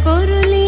కొరులే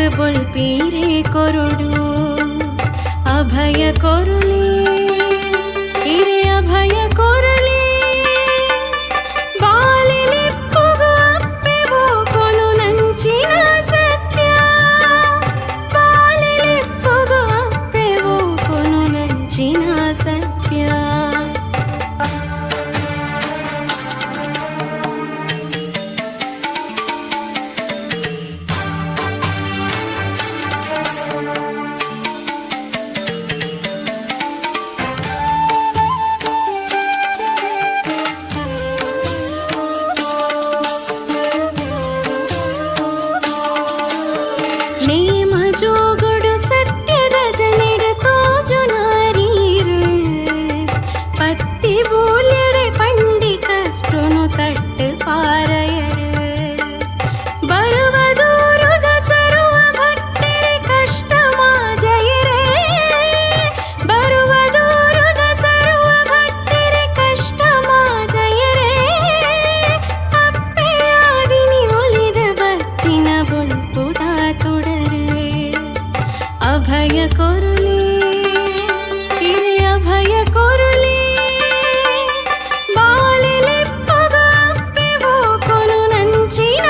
আকবুল পীরে করুডু অভয় করুলি Sheena!